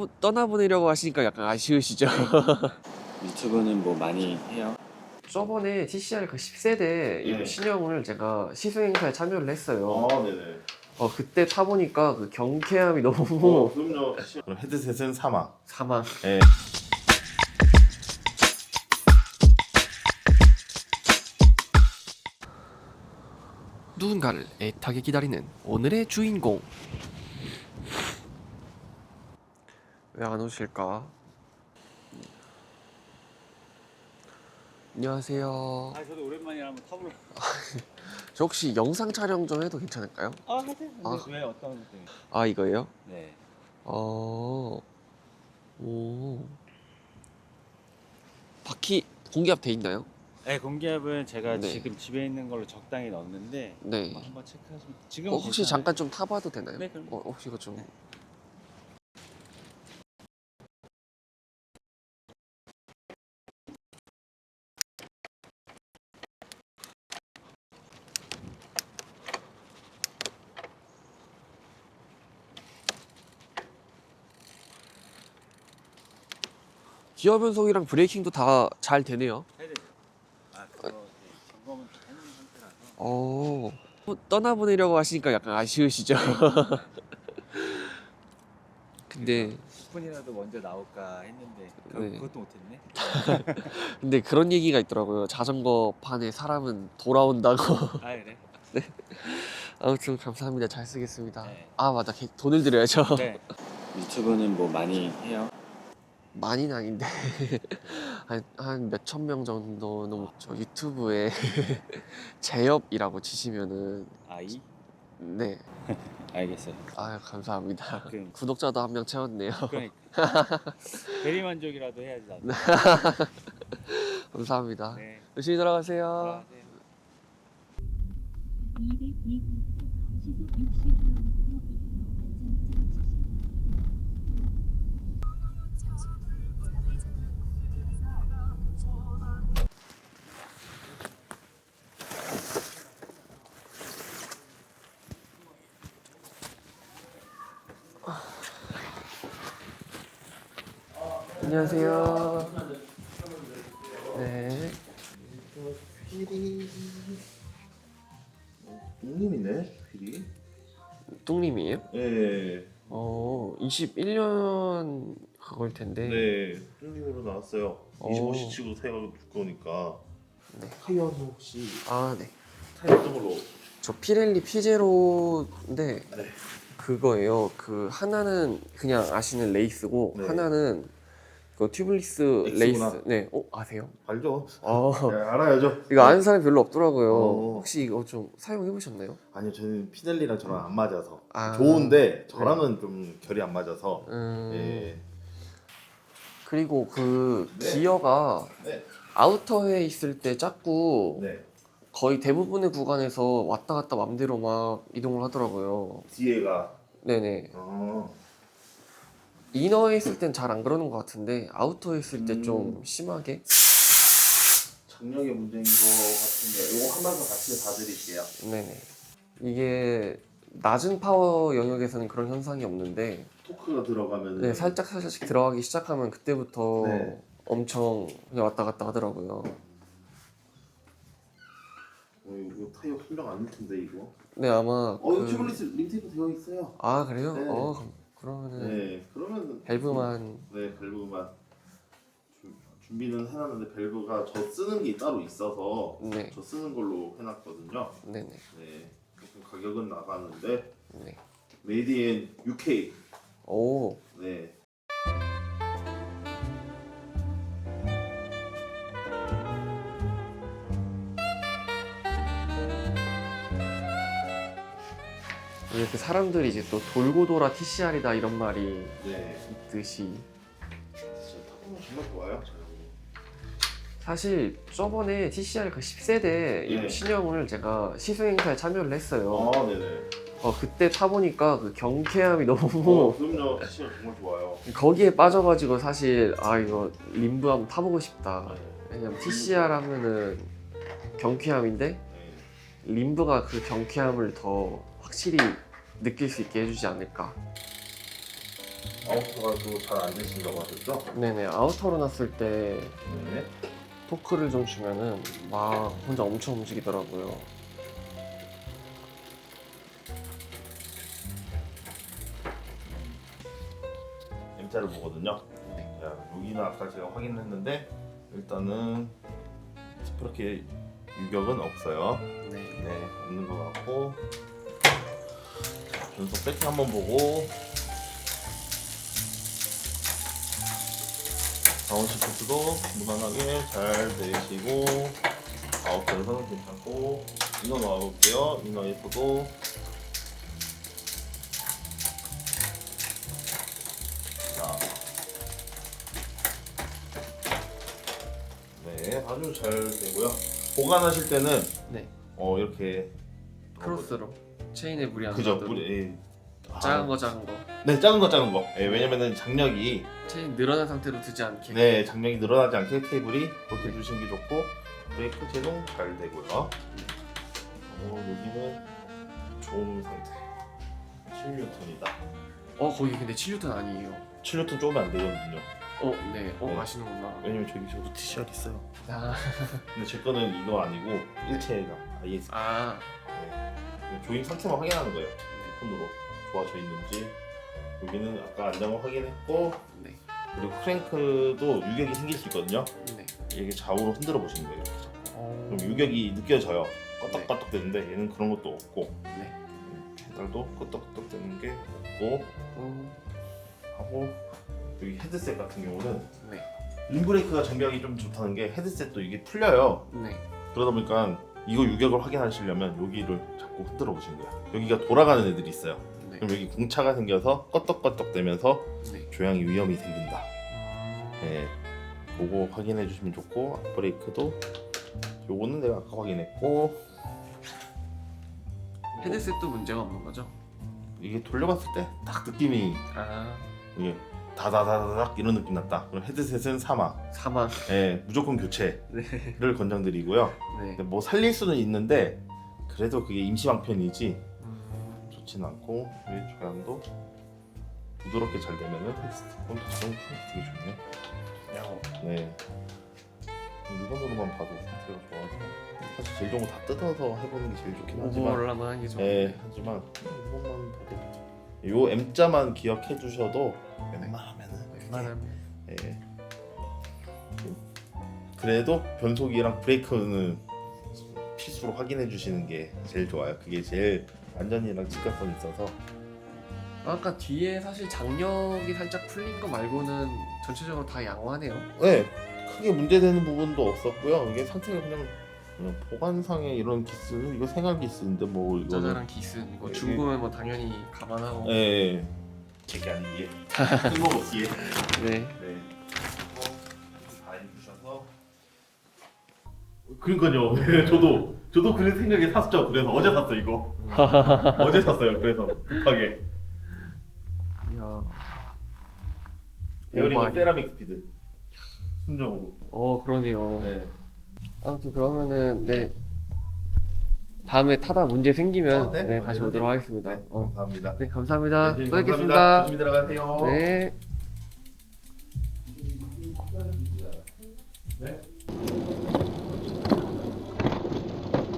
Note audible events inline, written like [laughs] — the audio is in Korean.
뭐 떠나보내려고 하시니까 약간 아쉬우시죠? [laughs] 유튜브는 뭐 많이 해요? 저번에 TCR 그 10세대 이거 네. 신형을 제가 시승 행사에 참여를 했어요. 아, 네네. 어 그때 타보니까 그 경쾌함이 너무 어, 그럼요. [laughs] 그럼 헤드셋은 사망. 사망. 예. 누군가를 애타게 기다리는 오늘의 주인공. 왜 안 오실까? 안녕하세요. 아 저도 오랜만에 한번 타보러. [laughs] 저 혹시 영상 촬영 좀 해도 괜찮을까요? 아 하세요. 아. 왜 어떤 것 때문에? 아 이거예요? 네. 어. 오. 바퀴 공기압 돼 있나요? 네 공기압은 제가 네. 지금 집에 있는 걸로 적당히 넣었는데 네. 뭐 한번 체크하시면 지금 어, 혹시 잠깐 좀 타봐도 되나요? 네, 그럼요. 어, 혹시 이거 좀. 네. 기어 변속이랑 브레이킹도 다 잘 되네요. 해야 되죠. 아 그거 네, 점검은 다 해놓은 상태라서. 어. 뭐 떠나보내려고 하시니까 약간 아쉬우시죠? [laughs] 근데 10분이라도 먼저 나올까 했는데 그, 네. 그것도 못했네. [laughs] 근데 그런 얘기가 있더라고요. 자전거 판에 사람은 돌아온다고. [laughs] 아 그래? 아무튼 감사합니다. 잘 쓰겠습니다. 네. 아 맞다. 개- 돈을 드려야죠. 네. 유튜브는 뭐 많이 해요? 많이는 아닌데 [laughs] 한 몇천 명 정도는 저 유튜브에 [laughs] 재엽이라고 치시면은 아이? 네. [laughs] 알겠어요. 아 감사합니다. 그- 구독자도 한 명 채웠네요. 그러니까 대리만족이라도 해야지 나도. 감사합니다. 네. 열심히 돌아가세요. 아, 네. 202 시속 60km 안녕하세요. 네. 휠이 똥님이네 휠이. 뚱님이에요? 예. 어, 21년 그걸 텐데. 네. 똥님으로 나왔어요. 오. 25시 치고 새가 두꺼우니까. 네. 타이어는 혹시 아, 네. 타이어 어떤 걸로? 저 피렐리 피제로인데 네. 그거예요. 그 하나는 그냥 아시는 레이스고 네. 하나는 그 튜블리스 엑스구나. 레이스. 네. 어, 아세요? 알죠? 아. 네, 알아야죠. 이거 아는 사람이 별로 없더라고요. 어. 혹시 이거 좀 사용해 보셨나요? 아니요, 저는 피넬리랑 저랑 안 맞아서 아. 좋은데 저랑은 좀 결이 안 맞아서. 음. 예. 그리고 그 네. 기어가 네. 아우터에 있을 때 자꾸 네. 거의 대부분의 구간에서 왔다 갔다 맘대로 막 이동을 하더라고요. 뒤에가. 네네. 어. 이너에 있을 땐 잘 안 그러는 것 같은데 아우터에 있을 때좀 음. 심하게. 장력의 문제인 것 같은데 이거 한 번 더 같이 봐드릴게요. 네네. 이게 낮은 파워 영역에서는 그런 현상이 없는데 토크가 들어가면 네, 살짝 살짝씩 들어가기 시작하면 그때부터 네. 엄청 그냥 왔다 갔다 하더라고요. 어, 이거 타이어 설명 안될 텐데 이거. 네 아마 어 이거 그- 튜블리스 림테이프 되어 있어요. 아 그래요? 네. 어 그럼- 그러면은 네, 그러면 밸브만 네, 밸브만 주- 준비는 해놨는데 밸브가 저 쓰는 게 따로 있어서 네 저 쓰는 걸로 해놨거든요. 네네 네, 조금 가격은 나가는데 네. 메이드 인 UK. 오 네. 이렇게 사람들이 이제 또 돌고 돌아 TCR이다 이런 말이 네. 있듯이 진짜 타보면 정말 좋아요. 저 사실 저번에 TCR 그 10세대 이 네. 신형을 제가 시승 행사에 참여를 했어요. 아, 네네. 어, 그때 타보니까 그 경쾌함이 어, 너무 그럼요. 진짜 정말 좋아요. 거기에 빠져가지고 사실 아 이거 림브 한번 타보고 싶다. 네. 왜냐면 TCR 하면은 경쾌함인데 네. 림브가 그 경쾌함을 더 확실히 느낄 수 있게 해주지 않을까. 아웃도가 또 잘 안 되신다고 하셨죠? 네네 아우터로 놨을 때 네. 토크를 좀 주면은 막 혼자 엄청 움직이더라고요. M자를 보거든요. 네. 자, 여기는 아까 제가 확인했는데 일단은 그렇게 유격은 없어요. 네. 네, 없는 것 같고 자, 변속 세팅 한번 보고 다운 시프트도 무난하게 잘 되시고 아웃도에서는 괜찮고 이너 넣어볼게요. 이너에서도 자, 네, 아주 잘 되고요. 보관하실 때는 네. 어 이렇게 크로스로 체인에 무리 안 그죠. 뿌리 예. 아, 작은 거 작은 거. 네 작은 거 작은 거. 예, 왜냐면은 장력이 체인 늘어난 상태로 두지 않게. 네 장력이 늘어나지 않게 케이블이 그렇게 두시는 게 좋고 브레이크 제동 잘 되고요. 어, 여기는 좋은 상태. 7N이다. 어 거기 근데 7뉴턴 아니에요. 7N 조금 안 되거든요. 어 네. 어 네. 아시는구나. 왜냐면 저기 저도 TCR 있어요. 아, 근데 제 거는 이거 아니고 일체가 IS 아. 네. 조임 상태만 확인하는 거예요 폰으로 좋아져 있는지 여기는 아까 안정을 확인했고 네. 그리고 크랭크도 유격이 생길 수 있거든요 네. 이게 좌우로 흔들어 보시는 거예요 어, 그럼 유격이 느껴져요 껐덕껐덕 되는데 얘는 그런 것도 없고 네. 페달도 껐덕껐덕 되는 게 없고 어, 하고 여기 헤드셋 같은 경우는 네. 림브레이크가 전격이 좀 좋다는 게 헤드셋도 이게 풀려요 네. 그러다 보니까 이거 유격을 확인하시려면 여기를 자꾸 흔들어 보시는 거예요 여기가 돌아가는 애들이 있어요. 네. 그럼 여기 궁차가 생겨서 껐덕껐덕 되면서 네. 조향이 위험이 생긴다. 아, 네, 그거 확인해 주시면 좋고 브레이크도 요거는 내가 아까 확인했고. 헤드셋도 문제가 없는 거죠? 이게 돌려봤을 때 딱 느낌이 아. 이게 다다다다닥 이런 느낌 났다. 그럼 헤드셋은 사마. 사망. 예, 무조건 교체를 네. 권장드리고요. 네. 근데 뭐 살릴 수는 있는데 그래도 그게 임시 방편이지 음, 좋진 않고 이 조향도 부드럽게 잘 되면은 자동 되게 좋네. 야, 네. 물건으로만 봐도 상태가 좋아서 사실 제일 좋은 거 다 뜯어서 해보는 게 제일 좋긴 하지만 오버올라만 하는 게 예. 하지만 이것만 봐도 요 M자만 기억해 주셔도 웬만하면은 웬만하면. 예. 그래도 변속이랑 브레이크는 필수로 확인해 주시는 게 제일 좋아요. 그게 제일 안전이랑 직관성 있어서 아까 뒤에 사실 장력이 살짝 풀린 거 말고는 전체적으로 다 양호하네요. 네, 크게 문제되는 부분도 없었고요. 이게 상태가 그냥, 그냥 보관상의 이런 기스는 이거 생활 기스인데 뭐 이거는 짜잘한 기스는 뭐 예, 중고면 뭐 당연히 감안하고. 예, 예. 제게 아니기에 뜬금없기에 네. 네. 다 해주셔서 그러니까요. [laughs] 저도 저도 그런 생각에 샀죠. 그래서 어제 샀어 이거. [laughs] 어제 샀어요. 그래서 급하게. 이야. 베어링은 오바이. 세라믹 스피드. 순정으로. 어 그러네요. 네. 아무튼 그러면은 네 다음에 타다 문제 생기면 어, 네. 네, 다시 오도록 하겠습니다. 네, 어. 감사합니다. 네 감사합니다. 네, 또 감사합니다. 뵙겠습니다. 조심히 들어가세요. 네. 네.